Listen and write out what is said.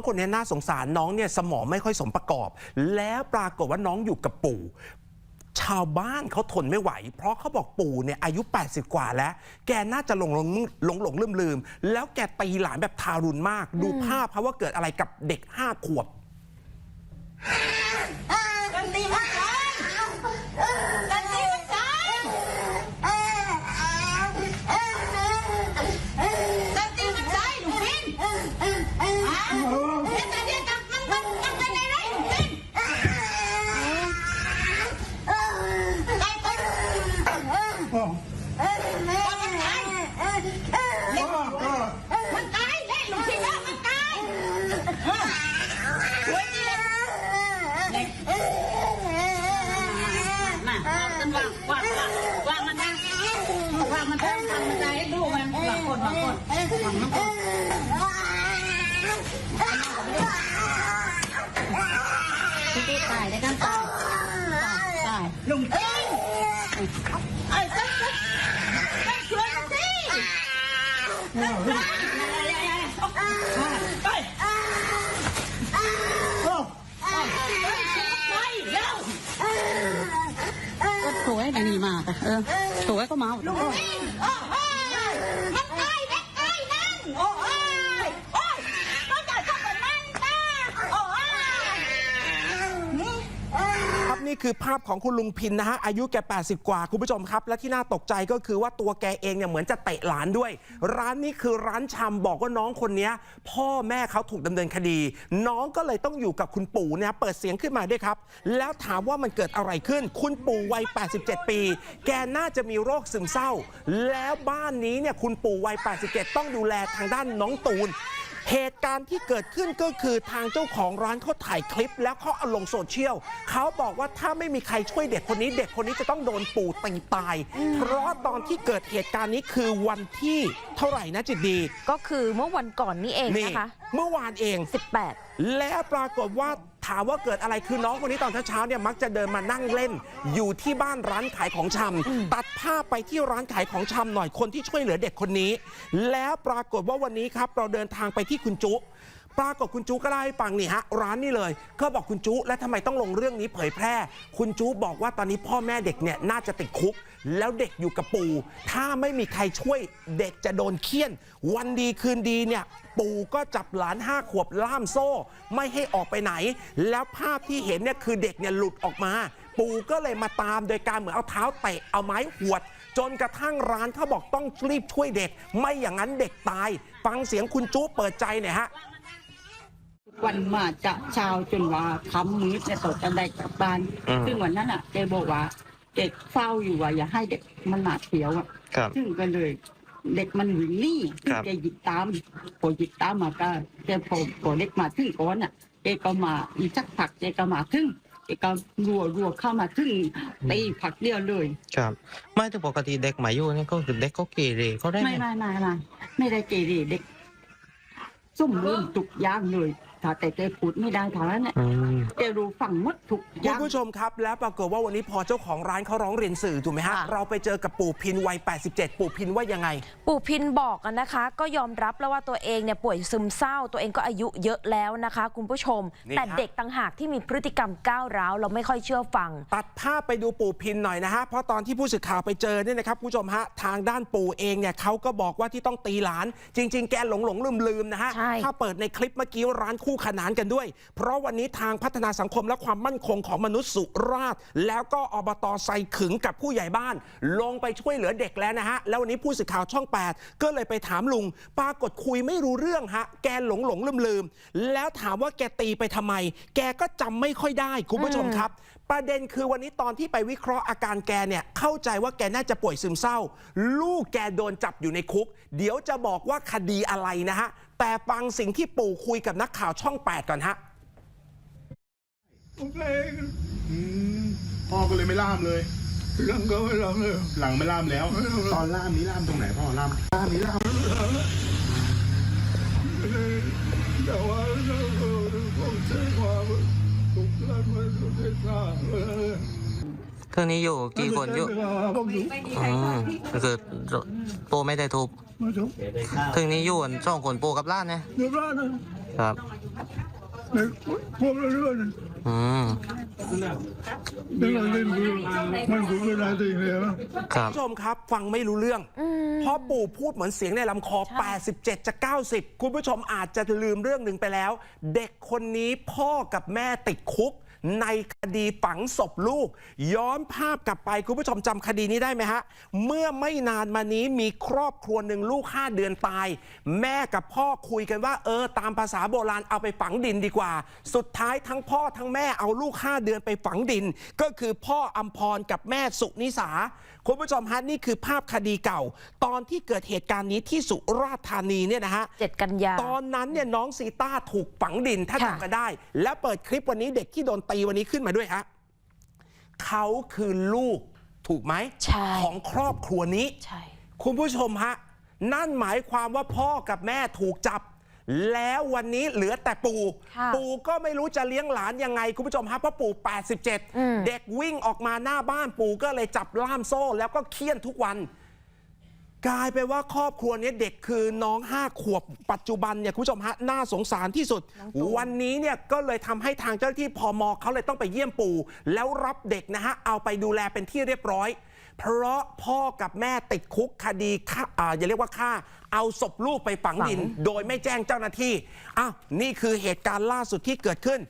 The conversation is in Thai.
องคนนี้น่าสงสารน้องเนี่ยสมองไม่ค่อยสมประกอบ แล้วปรากฏว่าน้องอยู่กับปู่ชาวบ้านเขาทนไม่ไหว เพราะเขาบอกปู่เนี่ยอายุ 80 กว่าแล้ว แกน่าจะหลงหลงหลงหลงลืมลืมแล้วแกตีหลานแบบทารุณมาก ดูภาพเขาะว่าเกิดอะไรกับเด็ก5ขวบตีมันใจกันตีมันใจหนูพินฮะเฮ็ดแต่เดียวกับมันมันมันกันได้ไรหนูพินไอ้คน ว่ามันตายมันตายเล่นหนูพินแล้วมันตายช่วยดิมาเอาขึ้นวางวางวางวางมันนะวางมันทำทำมันใจให้ดูมันบางคนบางคนบางคนที่ตายได้กันตายตายลุงจิง สัวยไปไปเร็วก็สวยแต่นี่มาเออสวยก็มาลุงจิงโอ้ยมันตายเด็กตายนั่นโอ้ยโอ้ยมันจะทำแบบนั้นตาโอ้ย ครับ นี่คือภาพของคุณลุงพินนะฮะ อายุแก 80 กว่า คุณผู้ชมครับ และที่น่าตกใจก็คือว่าตัวแกเองเนี่ยเหมือนจะเตะหลานด้วย ร้านนี้คือร้านชำบอกว่าน้องคนนี้พ่อแม่เขาถูกดำเนินคดี น้องก็เลยต้องอยู่กับคุณปู่เนี่ยเปิดเสียงขึ้นมาด้วยครับ แล้วถามว่ามันเกิดอะไรขึ้น คุณปู่วัย 87 ปี แกน่าจะมีโรคซึมเศร้า แล้วบ้านนี้เนี่ยคุณปู่วัย 87 ต้องดูแลทางด้านน้องตูน เหตุการณ์ที่เกิดขึ้นก็คือทางเจ้าของร้านเขาถ่ายคลิป แล้วเขาเอาลงโซเชียลเขาบอกว่าถ้าไม่มีใครช่วยเด็กคนนี้ เด็กคนนี้จะต้องโดนปู่ตีตาย เพราะตอนที่เกิดเหตุการณ์นี้คือวันที่เท่าไหร่นะจิตดี ก็คือเมื่อวันก่อนนี้เองนี่นะคะ เมื่อวานเอง 18 แล้วปรากฏว่าถามว่าเกิดอะไรคือน้องคนนี้ตอนเช้าๆเนี่ยมักจะเดินมานั่งเล่น อยู่ที่บ้านร้านขายของชำตัดภาพไปที่ร้านขายของชำหน่อยคนที่ช่วยเหลือเด็กคนนี้ แล้วปรากฏว่าวันนี้ครับเราเดินทางไปที่คุณจุ ปรากฏคุณจุก็เล่าให้ฟังนี่ฮะร้านนี่เลยก็บอกคุณจุและทำไมต้องลงเรื่องนี้เผยแพร่ คุณจุบอกว่าตอนนี้พ่อแม่เด็กเนี่ยน่าจะติดคุก แล้วเด็กอยู่กับปู่ถ้าไม่มีใครช่วยเด็กจะโดนเคี่ยน วันดีคืนดีเนี่ยปู่ก็จับหลานห้าขวบล่ามโซ่ ไม่ให้ออกไปไหน แล้วภาพที่เห็นเนี่ยคือเด็กเนี่ยหลุดออกมา ปู่ก็เลยมาตามโดยการเหมือนเอาเท้าเตะเอาไม้หวดจนกระทั่งร้านเขาบอกต้องรีบช่วยเด็ก ไม่อย่างนั้นเด็กตาย ฟังเสียงคุณจุเปิดใจหน่อยฮะ วันมาจะเช้าจนว่าคำมืดในยตกจะได้กลับบ้าน อืม ซึ่งวันนั้นอะแกบอกว่าเด็กเฝ้าอยู่ว่าอย่าให้เด็กมันหนาเสียวอะ ครับ ซึ่งก็เลย เด็กมันวิ่งหนี่ซึ่งครับ แกหยิบตามพอหยิบตามมาก็แกพอพอเด็กมาถึงก้อนอะแกก็มาอีกสักผักแกก็มาถึงแกก็รัวรัวเข้ามาถึงตีผักเดียวเลย ครับไม่แต่ปกติเด็กหมายุนี่ก็คือเด็กก็เกเรเขาได้ไม่ไหม ไม่ไม่ไม่ไม่ได้เกเรเด็กสุ่มลืมทุกอย่างเลย ถ้าแต่แกพูดไม่ได้เท่านั้นแหละอืมแกรู้ฟังหมดทุกอคุณย่างผู้ชมครับแล้วปรากฏว่าวันนี้พอเจ้าของร้านเขาร้องเรียนสื่อถูกไหมฮะ ค่ะ เราไปเจอกับปู่พินวัย 87 ปู่พินว่ายังไง ปู่พินบอกกันนะคะ ก็ยอมรับแล้วว่าตัวเองเนี่ยป่วยซึมเศร้า ตัวเองก็อายุเยอะแล้วนะคะ คุณผู้ชม นี่แต่ฮะเด็กต่างหากที่มีพฤติกรรมก้าวร้าวเราไม่ค่อยเชื่อฟัง ตัดภาพไปดูปู่พินหน่อยนะฮะ เพราะตอนที่ผู้สื่อข่าวไปเจอเนี่ยนะครับคุณผู้ชมฮะ ทางด้านปู่เองเนี่ยเขาก็บอกว่าที่ต้องตีหลาน จริง ๆ แกหลงหลงลืมลืมๆนะฮะ ใช่ ถ้าเปิดในคลิปเมื่อกี้ร้านคู่ขนานกันด้วย เพราะวันนี้ทางพัฒนาสังคมและความมั่นคงของมนุษย์สุราษฎร์แล้วก็อบตไซขึงกับผู้ใหญ่บ้าน ลงไปช่วยเหลือเด็กแล้วนะฮะ แล้ววันนี้ผู้สื่อข่าวช่อง 8 ก็เลยไปถามลุง ปรากฏคุยไม่รู้เรื่องฮะ แกหลงหลงลืมลืมๆแล้วถามว่าแกตีไปทำไม แกก็จำไม่ค่อยได้คุณผู้ชมครับ ประเด็นคือวันนี้ตอนที่ไปวิเคราะห์อาการแกเนี่ยเข้าใจว่าแกน่าจะป่วยซึมเศร้า ลูกแกโดนจับอยู่ในคุก เดี๋ยวจะบอกว่าคดีอะไรนะฮะ แต่ฟังสิ่งที่ปู่คุยกับนักข่าวช่อง 8 ก่อนฮะโอเคอืมพ่อก็เลยไม่ล่ามเลยหลังก็ไม่หลังเลยหลังไม่ล่ามแล้ว ตอนล่ามนี้ล่ามตรงไหนพ่อล่ามล่ามนี้ล่ามแต่ว่าเราก็ต้องใช้ความถูกลั่นมันถูกให้ทราบ เออเครื่องนี้อยู่กี่คนอยู่ผมอยู่อืมก็คือโปไม่ได้ทุบมาถูกเครื่องนี้อยู่กันสองคนโปกับล้านเนี่ยเดี๋ยวร้านนะคครับในพวกเรื่องอืมนี่เราเล่นคือมันกูไม่ได้จริงเลยนะครับคุณผู้ชมครับ ฟังไม่รู้เรื่องเพราะปู่พูดเหมือนเสียงในลำคอ 87จะ90 คุณผู้ชมอาจจะลืมเรื่องหนึ่งไปแล้ว เด็กคนนี้พ่อกับแม่ติดคุก ในคดีฝังศพลูก ย้อนภาพกลับไปคุณผู้ชมจำคดีนี้ได้ไหมฮะ เมื่อไม่นานมานี้มีครอบครัวหนึ่งลูก 5 เดือนตาย แม่กับพ่อคุยกันว่า เออ ตามภาษาโบราณเอาไปฝังดินดีกว่า สุดท้ายทั้งพ่อทั้งแม่เอาลูก 5 เดือนไปฝังดิน ก็คือพ่ออัมพรกับแม่สุนิสาคุณผู้ชมฮะนี่คือภาพคดีเก่า ตอนที่เกิดเหตุการณ์นี้ที่สุราษฎร์ธานีเนี่ยนะฮะเจ็ดกันยาตอนนั้นเนี่ยน้องซีต้าถูกฝังดินถ้าค่ะจำกันได้ และเปิดคลิปวันนี้เด็กที่โดนตีวันนี้ขึ้นมาด้วยฮะเขาคือลูกถูกไหมใช่ ของครอบครัวนี้ ใช่ คุณผู้ชมฮะ นั่นหมายความว่าพ่อกับแม่ถูกจับ แล้ววันนี้เหลือแต่ปู่ ค่ะปู่ก็ไม่รู้จะเลี้ยงหลานยังไง คุณผู้ชมฮะเพราะปู่อืม87เด็กวิ่งออกมาหน้าบ้านปู่ก็เลยจับล่ามโซ่ แล้วก็เคี่ยนทุกวัน กลายไปนว่าครอบครัวนี้เด็กคือน้อง5ขวบปัจจุบันเนี่ยคุณผู้ชมฮะน่าสงสารที่สุด วันนี้เนี่ยก็เลยทำให้ทางเจ้าหน้าที่พมเขาเลยต้องไปเยี่ยมปู่ แล้วรับเด็กนะฮะเอาไปดูแลเป็นที่เรียบร้อย เพราะพ่อกับแม่ติดคุกคดีฆ่าอ่าอย่าเรียกว่าฆ่า เอาศพลูกไปฝังดิน โดยไม่แจ้งเจ้าหน้าที่อ้าวนี่คือเหตุการณ์ล่าสุดที่เกิดขึ้น